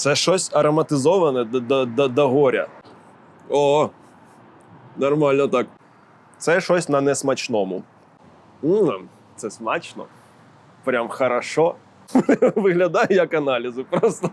Це щось ароматизоване до, до, до, до горя. О, нормально так. Це щось на несмачному. М, це смачно. Прям хорошо. Виглядає як аналізи. Просто.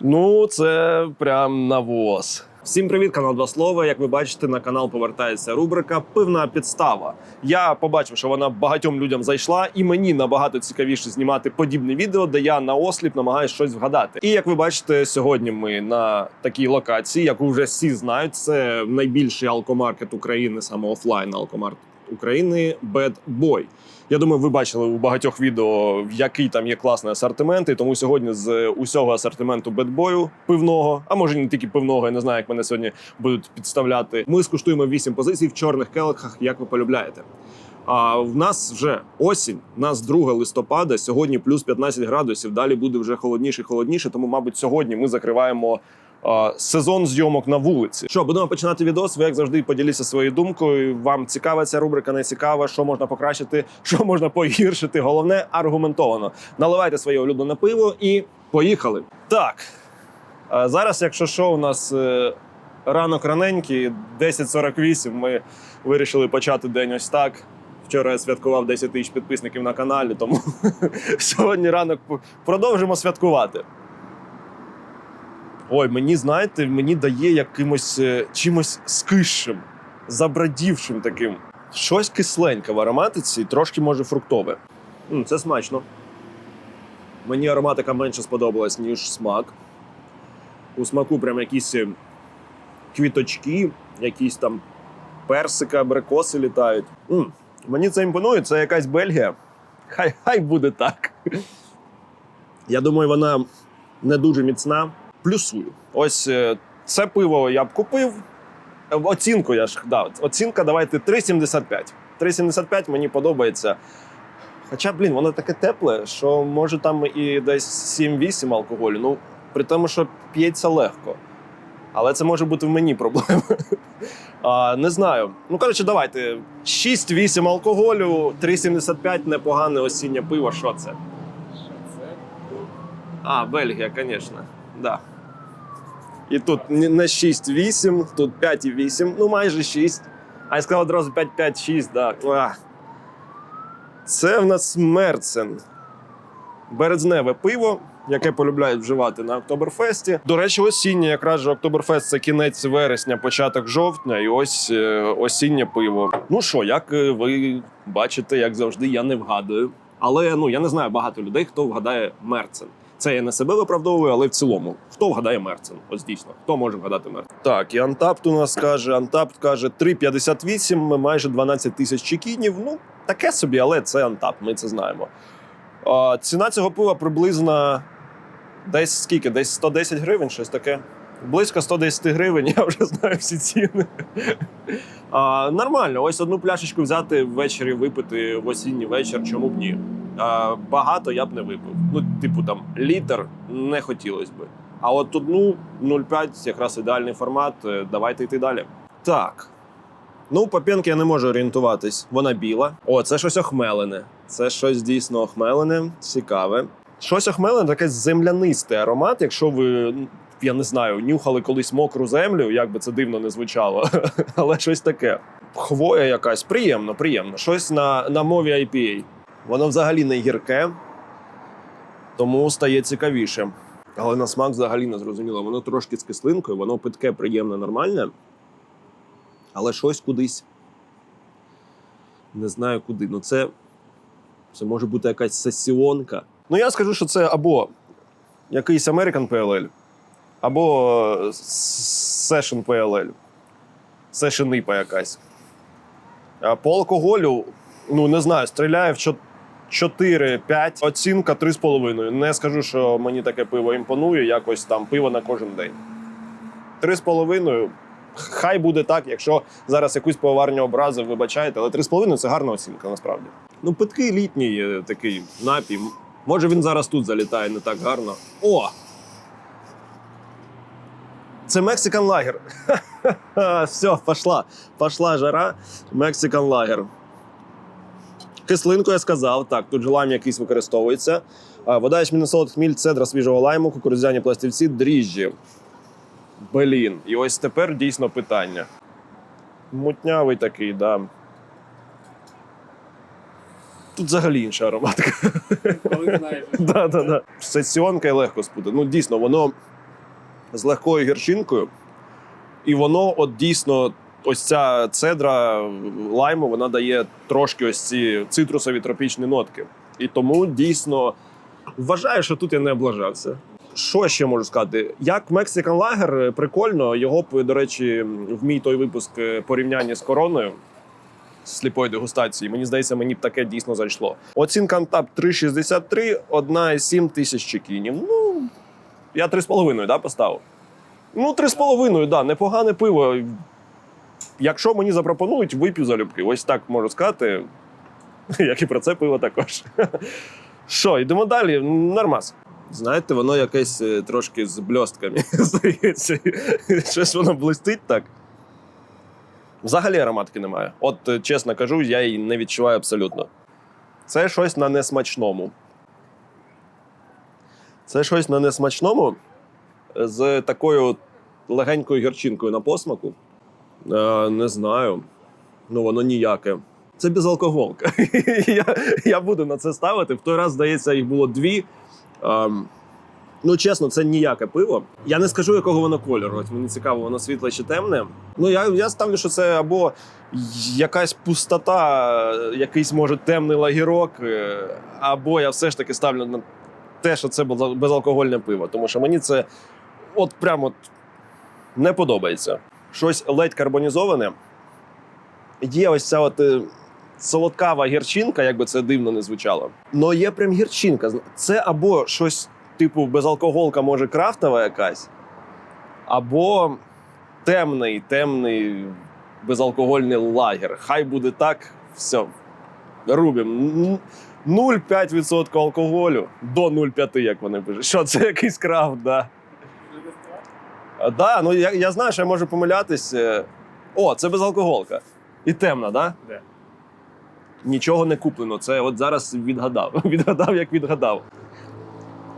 Ну, це прям навоз. Всім привіт, канал Два Слова. Як ви бачите, на канал повертається рубрика Пивна підстава. Я побачив, що вона багатьом людям зайшла, і мені набагато цікавіше знімати подібне відео, де я на осліп намагаюся щось вгадати. І як ви бачите, сьогодні ми на такій локації, яку вже всі знають, це найбільший алкомаркет України, саме офлайн алкомаркет України Bad Boy. Я думаю, ви бачили у багатьох відео, який там є класний асортимент. І тому сьогодні з усього асортименту бедбою пивного, а може не тільки пивного, я не знаю, як мене сьогодні будуть підставляти. Ми скуштуємо вісім позицій в чорних келихах, як ви полюбляєте. А в нас вже осінь, в нас 2 листопада. Сьогодні плюс 15 градусів. Далі буде вже холодніше, і холодніше. Тому, мабуть, сьогодні ми закриваємо. Сезон зйомок на вулиці. Що будемо починати відос? Ви як завжди поділіться своєю думкою. Вам цікава ця рубрика, не цікава, що можна покращити, що можна погіршити. Головне аргументовано. Наливайте своє улюблене пиво і поїхали. Так зараз, якщо що, у нас е, ранок раненький, 10.48, Ми вирішили почати день ось так. Вчора я святкував 10 тисяч підписників на каналі, тому сьогодні ранок продовжимо святкувати. Ой, мені знаєте, мені дає якимось е, чимось скисшим, забрадівшим таким. Щось кисленьке в ароматиці, трошки може фруктове. М, це смачно. Мені ароматика менше сподобалась, ніж смак. У смаку прям якісь е, квіточки, якісь там персики, абрикоси літають. М, мені це імпонує, це якась Бельгія. Хай, хай буде так. Я думаю, вона не дуже міцна. Плюсую. Ось е, це пиво я б купив. Е, Оцінку я ж дав. Оцінка давайте 3,75. 3,75 мені подобається. Хоча, блін, воно таке тепле, що може там і десь 7-8 алкоголю. Ну, при тому, що п'ється легко. Але це може бути в мені проблема. А, не знаю. Ну, коротше, давайте. 6-8 алкоголю, 3,75 непогане осіннє пиво. Що це? А, Бельгія, звісно. Да. І тут не не 6-8, тут 5,8, ну майже 6. А я сказав одразу 5-5-6, да. Це в нас Мерцен. Березневе пиво, яке полюбляють вживати на Октоберфесті. До речі, осіннє, якраз же Октоберфест це кінець вересня, початок жовтня, і ось е, осіннє пиво. Ну що, як е, ви бачите, як завжди, я не вгадую. Але ну я не знаю багато людей, хто вгадає Мерцен. Це я не себе виправдовую, але в цілому. Хто вгадає Мерцен? Ось дійсно, хто може вгадати Мерцен? Так, і Антапт у нас каже: Антапт каже 3,58, майже 12 тисяч чекінів. Ну, таке собі, але це Антапт, ми це знаємо. А, ціна цього пива приблизно десь скільки? Десь 110 гривень, щось таке. Близько 110 гривень, я вже знаю всі ціни. А, нормально, ось одну пляшечку взяти ввечері випити в осінній вечір, чому б ні. Багато я б не випив. Ну, типу, там літр не хотілося би. А от одну 0,5 якраз ідеальний формат. е, Давайте йти далі. Так. Ну, по п'янки я не можу орієнтуватись. Вона біла. О, це щось охмелене. Це щось дійсно охмелене, цікаве. Щось охмелене, таке землянистий аромат. Якщо ви, я не знаю, нюхали колись мокру землю, як би це дивно не звучало, але щось таке. Хвоя якась, приємно, приємно. Щось на, на мові IPA. Воно взагалі не гірке, тому стає цікавіше. Але на смак взагалі не зрозуміло. Воно трошки з кислинкою, воно питке, приємне, нормальне. Але щось кудись. Не знаю куди. Ну це, це може бути якась сесіонка. Ну я скажу, що це або якийсь American PLL, або Session PLL. Session IPA якась. А по алкоголю, ну не знаю, стріляє в чо- 4-5, оцінка 3,5. Не скажу, що мені таке пиво імпонує, якось там пиво на кожен день. 3,5. Хай буде так, якщо зараз якусь пивоварню образив, вибачаєте, але 3,5 це гарна оцінка, насправді. Ну, питкий літній е, такий напій. Може він зараз тут залітає не так гарно. О! Це Мексикан лагер. Все, пошла. Пошла жара. Мексикан лагер. Кислинку я сказав, так, тут же лайм якийсь використовується. Вода ячмінний солод, хміль, цедра свіжого лайму, кукурудзяні пластівці, дріжджі. Блін. І ось тепер дійсно питання. Мутнявий такий, да. Тут взагалі інша ароматика. Коли знаєш. Да, да, да. Це сіонка і легко спутати. Ну, дійсно, воно з легкою гірчинкою, і воно, от дійсно, ось ця цедра лайму, вона дає трошки ось ці цитрусові тропічні нотки. І тому дійсно вважаю, що тут я не облажався. Що ще можу сказати? Як Mexican Lager, прикольно, його б, до речі, в мій той випуск е, порівняння з короною сліпої дегустації. Мені здається, мені б таке дійсно зайшло. Оцінка Антап 3,63, 1,7 тисяч чекінів. Ну, я 3,5 да, поставив. Ну, 3,5, да, непогане пиво. Якщо мені запропонують, вип'ю залюбки. Ось так можу сказати. Як і про це пиво також. Що, йдемо далі? Нормас. Знаєте, воно якесь е, трошки з бльостками, здається. Щось воно блистить так. Взагалі ароматки немає. От е, чесно кажу, я її не відчуваю абсолютно. Це щось на несмачному. Це щось на несмачному з такою легенькою гірчинкою на посмаку. Е, не знаю. Ну, воно ніяке. Це безалкоголка. я, я буду на це ставити. В той раз, здається, їх було дві. Ем, ну, чесно, це ніяке пиво. Я не скажу, якого воно кольору. От мені цікаво, воно світле чи темне. Ну, я, я ставлю, що це або якась пустота, якийсь може темний лагірок, е, або я все ж таки ставлю на те, що це безалкогольне пиво. Тому що мені це от прямо не подобається. Щось ледь карбонізоване. Є ось ця от е, солодкава гірчинка, як би це дивно не звучало. Но є прям гірчинка. Це або щось типу безалкоголка, може, крафтова якась, або темний, темний безалкогольний лагер. Хай буде так, все. Рубім. 0,5% алкоголю до 0,5, як вони пишуть. Що це якийсь крафт, да. А, Да, ну я, я знаю, що я можу помилятись. Е, О, це безалкоголка. І темна, да? Да. Нічого не куплено. Це от зараз відгадав. Відгадав, як відгадав.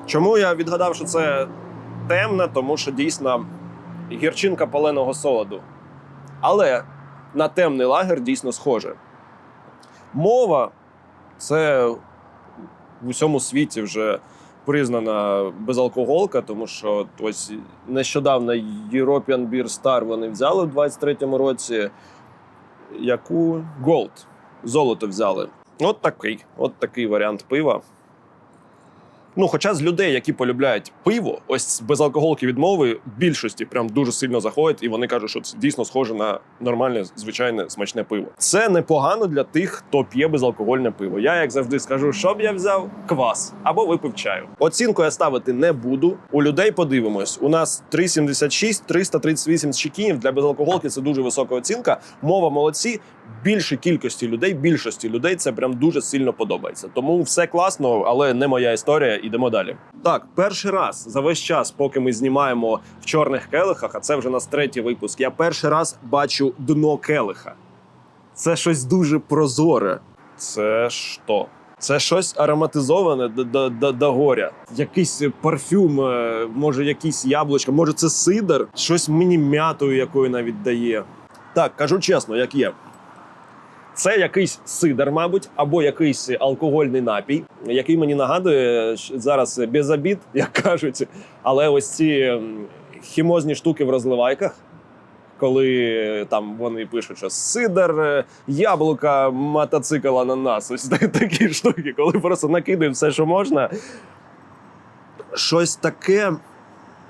Чому я відгадав, що це темна? Тому що дійсно гірчинка паленого солоду. Але на темний лагер дійсно схоже. Мова це в усьому світі вже признана безалкоголка, тому що ось нещодавно European Beer Star вони взяли в 23-му році. Яку Gold. Золото взяли. От такий, от такий варіант пива. Ну, хоча з людей, які полюбляють пиво, ось без алкоголки відмови більшості прям дуже сильно заходять, і вони кажуть, що це дійсно схоже на нормальне, звичайне смачне пиво. Це непогано для тих, хто п'є безалкогольне пиво. Я, як завжди, скажу, що б я взяв квас або випив чаю. Оцінку я ставити не буду. У людей подивимось. У нас 3,76, 338 чекінів. Для безалкоголки це дуже висока оцінка. Мова молодці. Більшій кількості людей, більшості людей це прям дуже сильно подобається. Тому все класно, але не моя історія. Ідемо далі. Так, перший раз за весь час, поки ми знімаємо в чорних келихах, а це вже нас третій випуск. Я перший раз бачу дно келиха. Це щось дуже прозоре. Це що? Це щось ароматизоване до, до, до, до горя. Якийсь парфюм, е, може, якісь яблучка, може, це сидр, щось мені м'ятою якою навіть дає. Так, кажу чесно, як є. Це якийсь сидр, мабуть, або якийсь алкогольний напій, який мені нагадує зараз без обід, як кажуть. Але ось ці хімозні штуки в розливайках, коли там вони пишуть, що сидр, е, яблука, мотоцикл, ананас. Ось такі штуки, коли просто накидають все, що можна. Щось таке.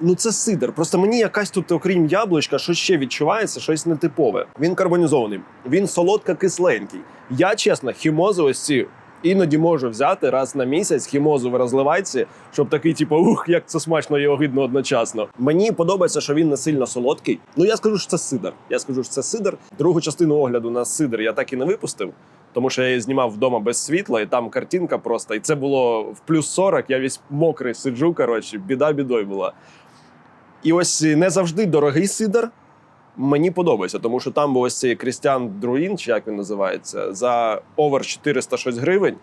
Ну, це сидр. Просто мені якась тут, окрім яблучка, що ще відчувається, щось нетипове. Він карбонізований, він солодко-кисленький. Я, чесно, хімозу ось ці іноді можу взяти раз на місяць хімозу в розливайці, щоб такий, типу, ух, як це смачно і огидно одночасно. Мені подобається, що він не сильно солодкий. Ну, я скажу, що це сидр. Я скажу, що це сидр. Другу частину огляду на сидр я так і не випустив. Тому що я її знімав вдома без світла, і там картинка просто. І це було в плюс 40, я весь мокрий сиджу. Коротше, біда бідою була. І ось не завжди дорогий сидр, Мені подобається, тому що там був ось цей Крістіан Друїн, чи як він називається, за овер 406 гривень.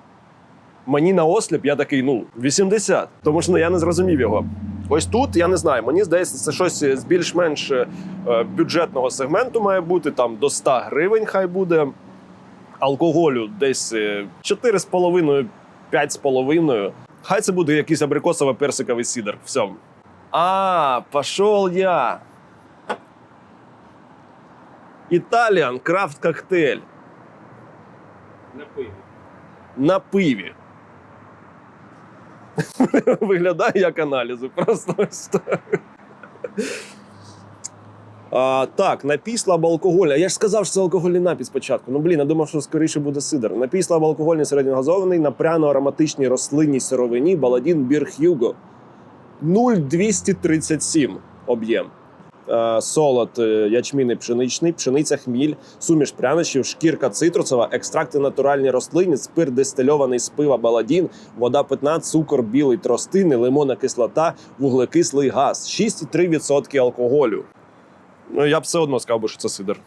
Мені на осліп я такий, ну, 80. Тому що ну, я не зрозумів його. Ось тут я не знаю. Мені здається, це щось з більш-менш е, бюджетного сегменту має бути. Там до 100 гривень хай буде. Алкоголю десь е, 4,5, 5,5. Хай це буде якийсь абрикосово-персиковий сідер. Все. А, пошел я. Італіан крафт коктейль На пиві. на пиві. Виглядає як аналізи. Просто ось так. А, так, напій слабоалкогольний. Я ж сказав, що це алкогольний напій спочатку. Ну блін, я думав, що скоріше буде сидр. Напій слабоалкогольний середньогазований на пряно-ароматичній рослинній сировині Баладін Бір Х'юго. 0,237 об'єм. Е, Солод е, ячмінний пшеничний, пшениця хміль, суміш прянощів, шкірка цитрусова, екстракти натуральні рослинні, спирт дистильований з пива баладін, вода питна, цукор білий тростини, лимонна кислота, вуглекислий газ, 6,3% алкоголю. Ну я б все одно сказав би, що це сидр.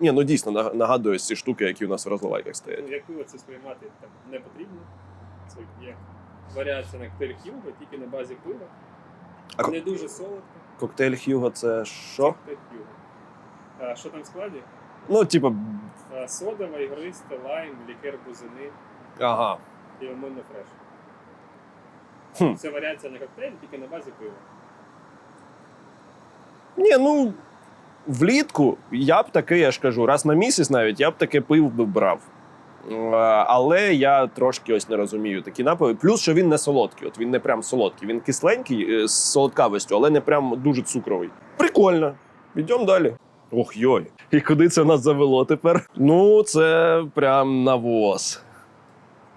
Ні, ну дійсно наг- нагадує ці штуки, які у нас в розливайках стоять. Ну, пиво це сприймати так не потрібно. Це є варіація на коктейль Хьюго, тільки на базі пива. А Не дуже солодко. Коктейль Хьюго це що? Коктейль Хьюго. А що там в складі? Ну, типу, Содова, ігристе, лайм, лікер бузини ага. і лимонний фреш. Хм. Це варіація на коктейль, тільки на базі пива. Ні, ну влітку я б таке, я ж кажу, раз на місяць навіть я б таке пив би брав. Е, Але я трошки ось не розумію такі напої. Плюс, що він не солодкий. От він не прям солодкий. Він кисленький е, з солодкавістю, але не прям дуже цукровий. Прикольно. Йдемо далі. Ох йой. І куди це нас завело тепер? Ну, це прям навоз.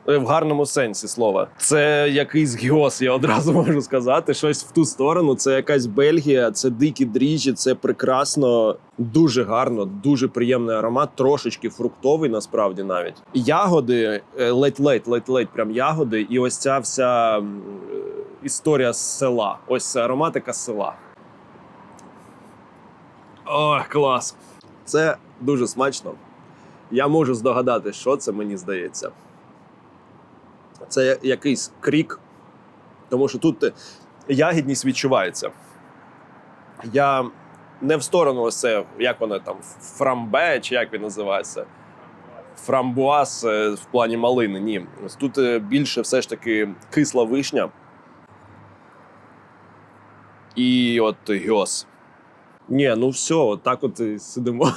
Е, В гарному сенсі слова. Це якийсь гіос, я одразу можу сказати. Щось в ту сторону. Це якась Бельгія, це дикі дріжджі, це прекрасно, дуже гарно, дуже приємний аромат, трошечки фруктовий, насправді навіть. Ягоди, е, ледь-ледь, ледь-ледь, прям ягоди, і ось ця вся е, історія з села. Ось це ароматика села. Ох, клас! Це дуже смачно. Я можу здогадати, що це мені здається. Це якийсь крік, тому що тут е, ягідність відчувається. Я не в сторону ось це, як воно там, фрамбе, чи як він називається. Фрамбуаз е, в плані малини. Ні. Тут е, більше все ж таки кисла вишня. І от гьос. Ні, ну все, от так от і сидимо.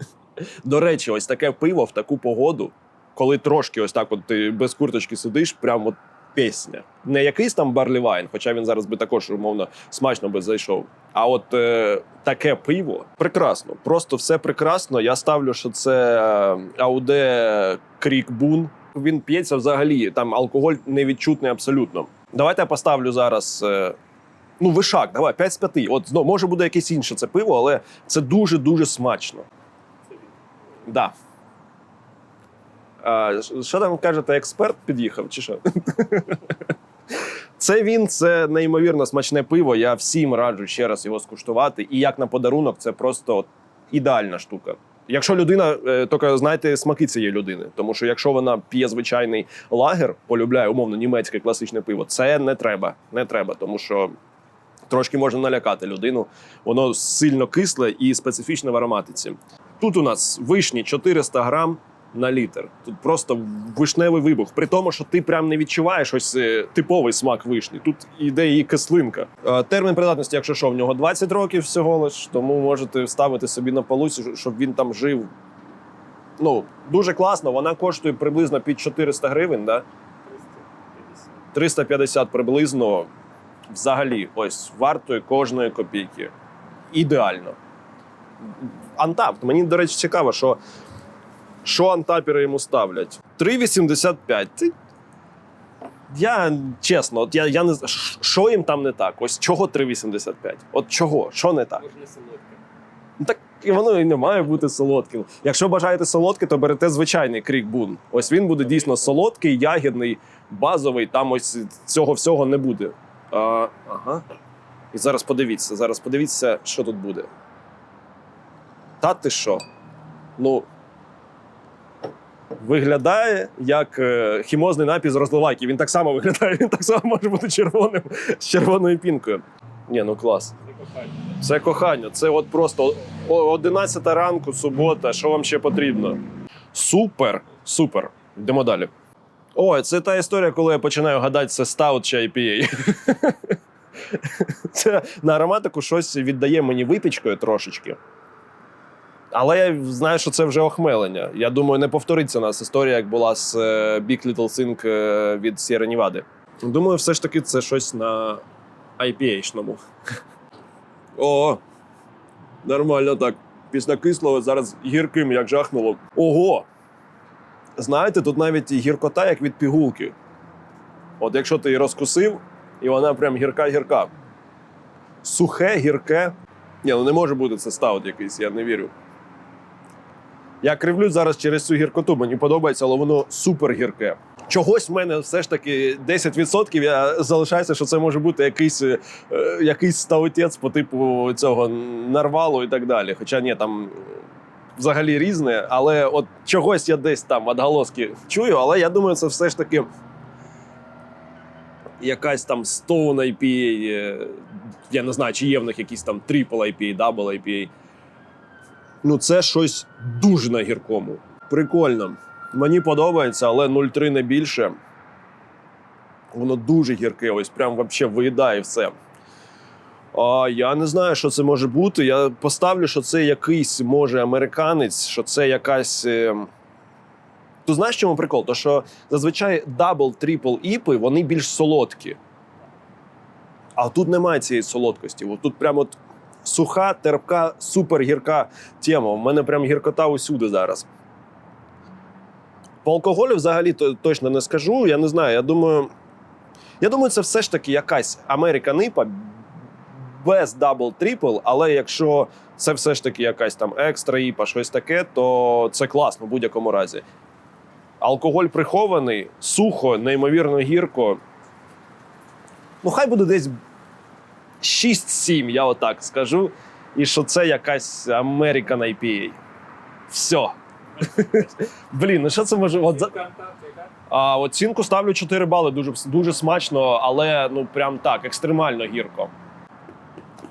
До речі, ось таке пиво в таку погоду, коли трошки ось так от ти без курточки сидиш, прям от пісня. Не якийсь там барлівайн, хоча він зараз би також умовно смачно би зайшов. А от е, таке пиво прекрасно. Просто все прекрасно. Я ставлю, що це Ауде Крік Бун. Він п'ється взагалі. Там алкоголь невідчутний абсолютно. Давайте я поставлю зараз. Е, ну, вишак, давай, 5 з 5. От знову може буде якесь інше це пиво, але це дуже дуже смачно. Да. А, що там кажете, експерт під'їхав, чи що? Це він, це неймовірно смачне пиво. Я всім раджу ще раз його скуштувати. І як на подарунок, це просто ідеальна штука. Якщо людина, е, тільки знайте смаки цієї людини, тому що якщо вона п'є звичайний лагер, полюбляє умовно німецьке класичне пиво, це не треба. Не треба, тому що трошки можна налякати людину. Воно сильно кисле і специфічне в ароматиці. Тут у нас вишні 400 грам на літр. Тут просто вишневий вибух. При тому, що ти прям не відчуваєш ось е, типовий смак вишні. Тут іде її кислинка. Е, Термін придатності, якщо що, в нього 20 років всього лиш, тому можете ставити собі на полусі, щоб він там жив. Ну, дуже класно. Вона коштує приблизно під 400 гривень, да? 350. 350 приблизно. Взагалі, ось вартує кожної копійки. Ідеально. Антап. Мені, до речі, цікаво, що, що антапери йому ставлять. 3,85. Я чесно, от я, я не що їм там не так? Ось чого 3,85? От чого? Що не так? Солодке. Ну, Так і воно і не має бути солодким. Якщо бажаєте солодке, то берете звичайний крік бун. Ось він буде дійсно солодкий, ягідний, базовий. Там ось цього всього не буде. А, ага. І зараз подивіться, зараз подивіться, що тут буде. Та ти що? Ну. Виглядає як е, хімозний напій з розливайки. Він так само виглядає, він так само може бути червоним з червоною пінкою. Ні, ну клас. Це кохання. Це кохання. Це от просто о- 11 ранку, субота. Що вам ще потрібно? Супер, супер. Йдемо далі. Ой, це та історія, коли я починаю гадати, це стаут чи IPA. Це на ароматику щось віддає мені випічкою трошечки. Але я знаю, що це вже охмелення. Я думаю, не повториться у нас історія, як була з е, Big Little Thing е, від Sierra Nevada. Думаю, все ж таки це щось на IPA-шному. О, нормально так. Після кислого зараз гірким, як жахнуло. Ого! Знаєте, тут навіть гіркота, як від пігулки. От якщо ти її розкусив, і вона прям гірка-гірка. Сухе, гірке. Ні, ну не може бути це стаут якийсь, я не вірю. Я кривлю зараз через цю гіркоту, мені подобається, але воно супер гірке. Чогось в мене все ж таки 10% я залишаюся, що це може бути якийсь, е, якийсь стаутець по типу цього нарвалу і так далі. Хоча ні, там взагалі різне, але от чогось я десь там відголоски чую, але я думаю, це все ж таки якась там Stone IPA, е, я не знаю, чи є в них якісь там Triple IPA, Double IPA. Ну, це щось дуже на гіркому. Прикольно. Мені подобається, але 0,3 не більше. Воно дуже гірке, ось прям вообще виїдає все. А, я не знаю, що це може бути. Я поставлю, що це якийсь може американець, що це якась. Е... Ти знаєш, чому прикол? То що зазвичай дабл, трипл іпи вони більш солодкі. А тут немає цієї солодкості. От тут прям от суха, терпка, супер гірка тема. У мене прям гіркота усюди зараз. По алкоголю взагалі то, точно не скажу. Я не знаю. Я думаю, я думаю, це все ж таки якась Америка Нипа без дабл трипл, але якщо це все ж таки якась там екстра іпа, щось таке, то це класно в будь-якому разі. Алкоголь прихований, сухо, неймовірно гірко. Ну, хай буде десь 6-7, я отак скажу. І що це якась American IPA. Все. Блін, ну що це може. От, а, оцінку ставлю 4 бали. Дуже, дуже смачно, але ну прям так, екстремально гірко.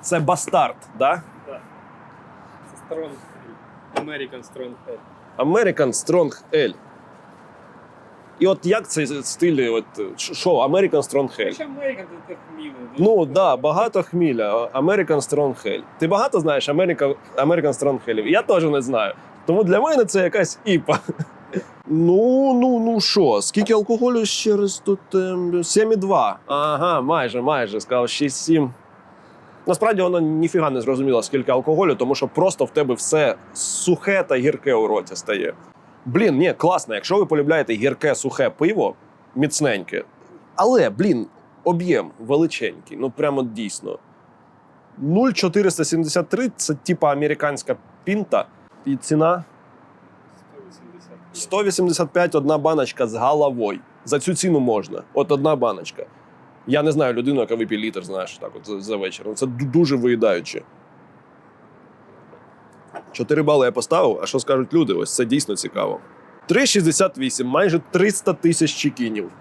Це бастард, да? Так. Це Strong Ale. American Strong Ale. American Strong Ale. І от як цей стиль, от що, American Strong? Хоча American це хміло. Ну так, да, багато хміля. American Strong Ale. Ти багато знаєш American, American Strong Ale? Я теж не знаю. Тому для мене це якась іпа. Ну, ну, ну що, скільки алкоголю ще раз тут? ем, 7,2. Ага, майже, майже. Сказав 6,7. Насправді воно ніфіга не зрозуміло, скільки алкоголю, тому що просто в тебе все сухе та гірке у роті стає. Блін, ні, класно. Якщо ви полюбляєте гірке сухе пиво, міцненьке. Але, блін, об'єм величенький, ну прямо дійсно. 0,473 це типа американська пінта. І ціна 180. 185 одна баночка з головою. За цю ціну можна. От одна баночка. Я не знаю людину, яка вип'є літр, знаєш, так от за- за вечір. Ну, Це дуже виїдаюче. 4 бали я поставив, а що скажуть люди? Ось це дійсно цікаво. 3,68, майже 300 тисяч чекінів.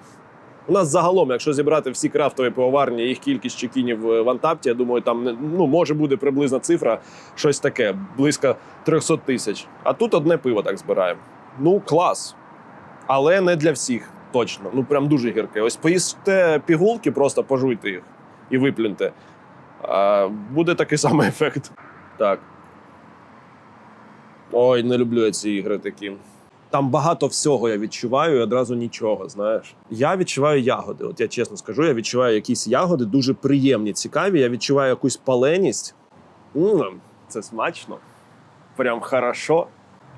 У нас загалом, якщо зібрати всі крафтові пивоварні, їх кількість чекінів е, в Антапті, я думаю, там ну, може буде приблизна цифра, щось таке, близько 300 тисяч. А тут одне пиво так збираємо. Ну, клас. Але не для всіх, точно. Ну, прям дуже гірке. Ось поїсте пігулки, просто пожуйте їх і виплюньте. А, буде такий самий ефект. Так. Ой, не люблю я ці ігри такі. Там багато всього я відчуваю і одразу нічого. Знаєш, я відчуваю ягоди. От я чесно скажу, я відчуваю якісь ягоди дуже приємні, цікаві. Я відчуваю якусь паленість. М, це смачно. Прям хорошо.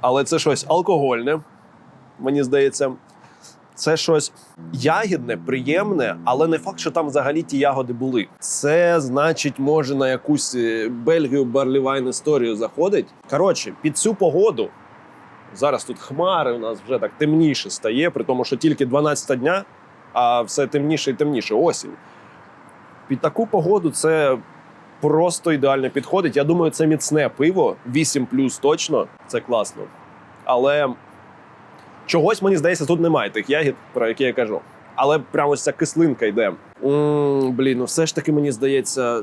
Але це щось алкогольне, мені здається. Це щось ягідне, приємне, але не факт, що там взагалі ті ягоди були. Це значить, може на якусь е, Бельгію Барлівайн історію заходить. Коротше, під цю погоду зараз тут хмари у нас вже так темніше стає, при тому, що тільки 12 дня, а все темніше і темніше. Осінь. Під таку погоду це просто ідеально підходить. Я думаю, це міцне пиво, 8 плюс точно, це класно. Але чогось мені здається, тут немає тих ягід, про які я кажу. Але прямо ось ця кислинка йде. м блін, ну все ж таки мені здається,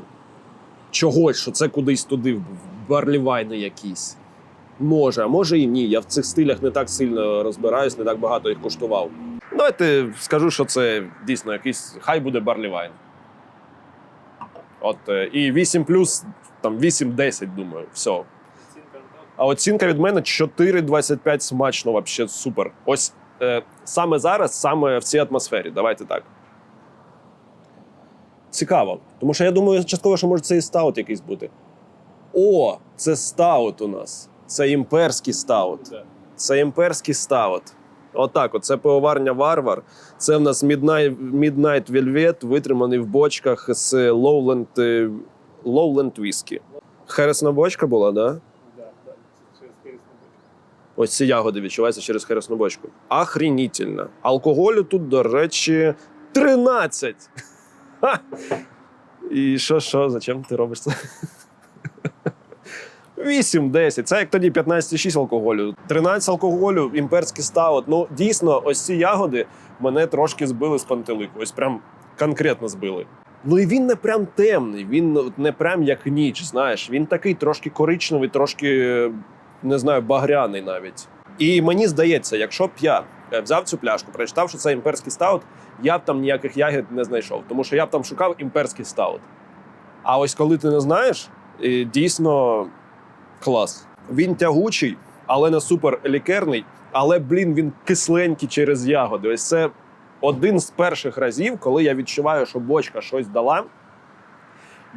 чогось, що це кудись туди, в барлівайни якісь. Може, а може і ні. Я в цих стилях не так сильно розбираюсь, не так багато їх куштував. Давайте скажу, що це дійсно якийсь. Хай буде барлівайн. От е, і 8 плюс, там 8-10, думаю, все. А оцінка від мене 4,25 смачно, вообще супер. Ось е, саме зараз, саме в цій атмосфері. Давайте так. Цікаво. Тому що я думаю, частково, що може це і стаут якийсь бути. О, це стаут у нас. Це імперський стаут. Це імперський стаут. Отак, от, це пивоварня Варвар. Це в нас Midnight, Midnight Velvet, витриманий в бочках з Lowland, Lowland Whisky. Хересна бочка була, да. Це через корисну бочку. Ось ці ягоди відчуваються через хересну бочку. Охренітельно. Алкоголю тут, до речі, 13. Ха! І що, що, зачем ти робиш це? 8-10. Це як тоді 15,6 алкоголю. 13 алкоголю, імперський стаут. Ну, дійсно, ось ці ягоди мене трошки збили з пантелику. Ось прям конкретно збили. Ну і він не прям темний, він не прям як ніч, знаєш. Він такий трошки коричневий, трошки не знаю, багряний навіть. І мені здається, якщо б я е, взяв цю пляшку, прочитав, що це імперський стаут, я б там ніяких ягід не знайшов, тому що я б там шукав імперський стаут. А ось коли ти не знаєш, е, дійсно клас. Він тягучий, але не супер лікерний. Але, блін, він кисленький через ягоди. Ось це один з перших разів, коли я відчуваю, що бочка щось дала.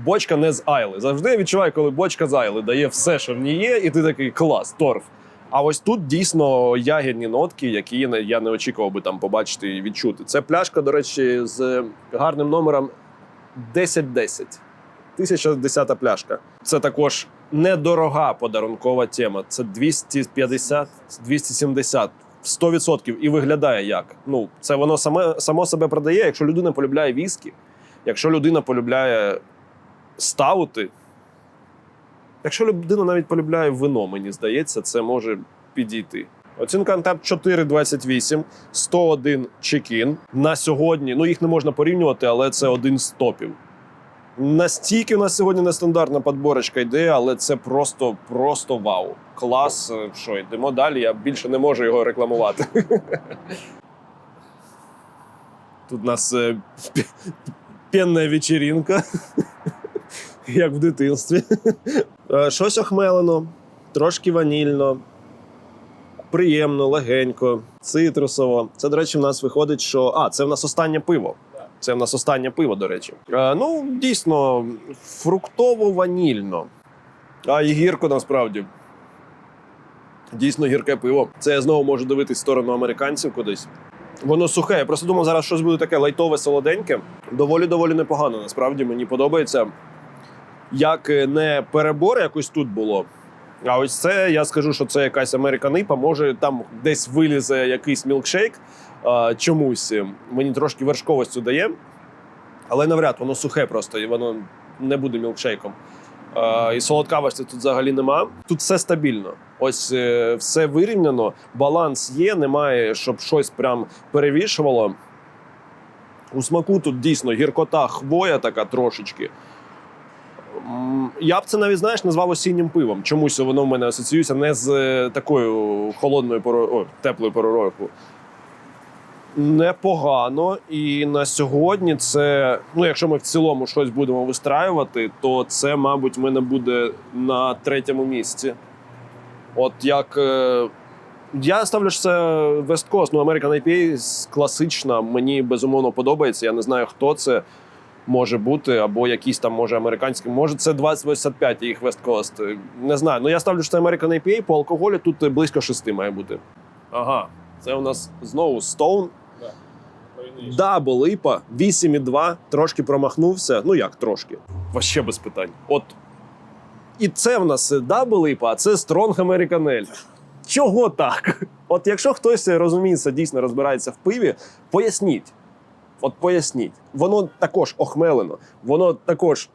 Бочка не з Айли. Завжди я відчуваю, коли бочка з Айли дає все, що в ній є, і ти такий клас, торф. А ось тут дійсно ягідні нотки, які я не очікував би там побачити і відчути. Це пляшка, до речі, з гарним номером 1010. 1010 пляшка. Це також недорога подарункова тема. Це 250, 270. 100% і виглядає як. Ну, це воно саме само себе продає. Якщо людина полюбляє віскі, якщо людина полюбляє стаути, якщо людина навіть полюбляє вино, мені здається, це може підійти. Оцінка Антап 4,28, 101 чекін. На сьогодні, ну їх не можна порівнювати, але це один з топів. Настільки у нас сьогодні нестандартна подборочка йде, але це просто, просто вау. Клас. Е, Що, йдемо далі, я більше не можу його рекламувати. Тут у нас е, пенна вечеринка, як в дитинстві. Е, Щось охмелено, трошки ванільно, приємно, легенько, цитрусово. Це, до речі, в нас виходить, що. А, це в нас останнє пиво. Це в нас останнє пиво, до речі. Е, ну, дійсно, фруктово-ванільно. А і гірко насправді. Дійсно гірке пиво. Це я знову можу дивитись в сторону американців кудись. Воно сухе. Я просто думав, зараз щось буде таке лайтове, солоденьке. Доволі доволі непогано. Насправді мені подобається. Як е, не перебор якось тут було. А ось це я скажу, що це якась американипа. Може, там десь вилізе якийсь мілкшейк а, чомусь. Мені трошки вершковості дає, але навряд воно сухе просто, і воно не буде мілкшейком. А, і солодкавості тут взагалі нема. Тут все стабільно. Ось е, все вирівняно, баланс є, немає, щоб щось прям перевішувало. У смаку тут дійсно гіркота, хвоя така трошечки. Я б це навіть знаєш назвав осіннім пивом. Чомусь воно в мене асоціюється не з е, такою холодною порою, теплою порою. Непогано. І на сьогодні це, ну, якщо ми в цілому щось будемо вистраювати, то це, мабуть, в мене буде на третьому місці. От як. е, Я ставлю, що це West Coast, ну American IPA класична. Мені безумовно подобається. Я не знаю, хто це може бути, або якийсь там може американський. Може, це 2085 їх West Coast. Е, Не знаю. Ну я ставлю, що це American IPA. По алкоголю тут е, близько 6 має бути. Ага, це у нас знову Stone. Дабл іпа 8,2, трошки промахнувся. Ну як трошки? Вообще без питань. От. І це в нас дабл іпа, а це Strong American Ale. Чого так? От якщо хтось розуміється, дійсно розбирається в пиві, поясніть. От поясніть. Воно також охмелено, воно також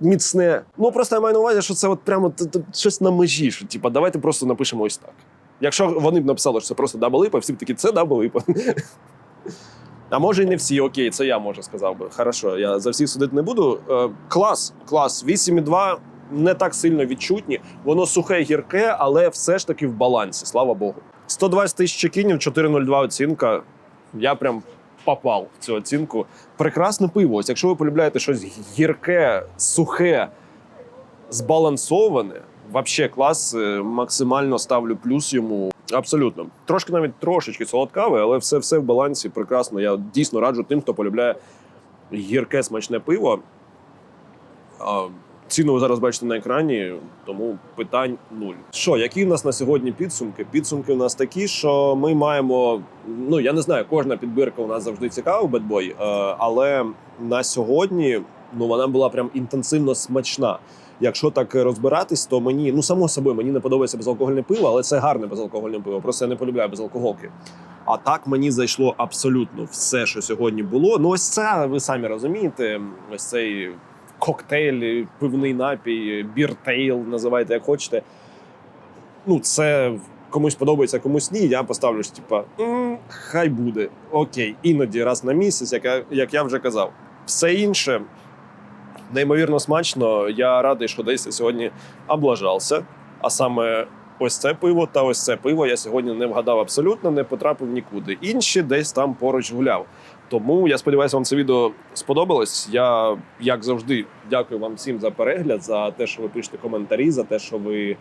міцне. Ну просто я маю на увазі, що це от прямо щось на межі. Що, типа, давайте просто напишемо ось так. Якщо вони б написали, що це просто даблипа, всі б такі, це даблипа. А може і не всі, окей, це я може сказав би. Хорошо, я за всіх судити не буду. Е, клас, клас. 8,2 не так сильно відчутні. Воно сухе, гірке, але все ж таки в балансі, слава Богу. 120 тисяч чекінів, 4,02 оцінка. Я прям попав в цю оцінку. Прекрасне пиво. Ось якщо ви полюбляєте щось гірке, сухе, збалансоване, вообще клас, е, максимально ставлю плюс йому. Абсолютно. Трошки навіть трошечки солодкаве, але все, все в балансі прекрасно. Я дійсно раджу тим, хто полюбляє гірке смачне пиво. Ціну ви зараз бачите на екрані, тому питань нуль. Що, які в нас на сьогодні підсумки? Підсумки у нас такі, що ми маємо. Ну я не знаю, кожна підбірка у нас завжди цікава в бедбой, але на сьогодні ну вона була прям інтенсивно смачна. Якщо так розбиратись, то мені ну само собою мені не подобається безалкогольне пиво, але це гарне безалкогольне пиво. Просто я не полюбляю безалкоголки. А так мені зайшло абсолютно все, що сьогодні було. Ну, ось це ви самі розумієте. Ось цей коктейль, пивний напій, біртейл, називайте як хочете. Ну, це комусь подобається, комусь ні. Я поставлю ж, типа, хай буде. Окей, іноді раз на місяць, як я, як я вже казав. Все інше неймовірно смачно. Я радий, що десь сьогодні облажався. А саме ось це пиво та ось це пиво я сьогодні не вгадав абсолютно, не потрапив нікуди. Інші десь там поруч гуляв. Тому я сподіваюся, вам це відео сподобалось. Я, як завжди, дякую вам всім за перегляд, за те, що ви пишете коментарі, за те, що ви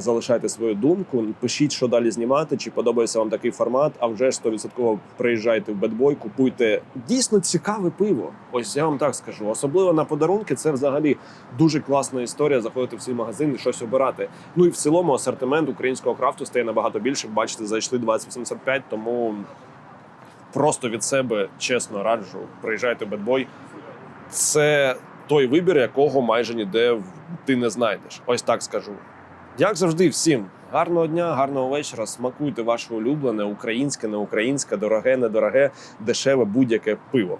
залишаєте свою думку. Пишіть, що далі знімати, чи подобається вам такий формат. А вже ж 100% приїжджайте в бедбой, купуйте дійсно цікаве пиво. Ось я вам так скажу. Особливо на подарунки, це взагалі дуже класна історія. Заходити в свій магазин і щось обирати. Ну і в цілому асортимент українського крафту стає набагато більше. Бачите, зайшли 2085, тому просто від себе чесно раджу. Приїжджайте в бедбой. Це той вибір, якого майже ніде ти не знайдеш. Ось так скажу. Як завжди, всім гарного дня, гарного вечора. Смакуйте ваше улюблене, українське, не українське, дороге, недороге, дешеве будь-яке пиво.